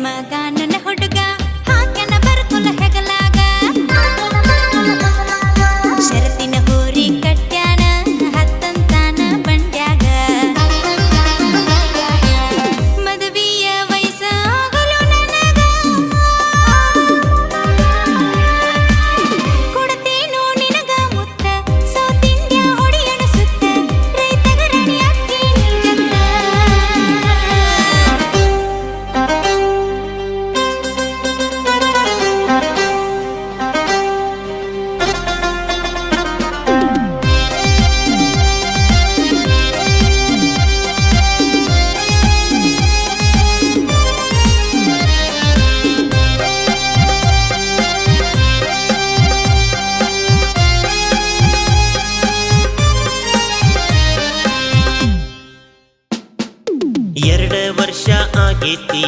my God. ಎರಡ ವರ್ಷ ಆಗೇತಿ.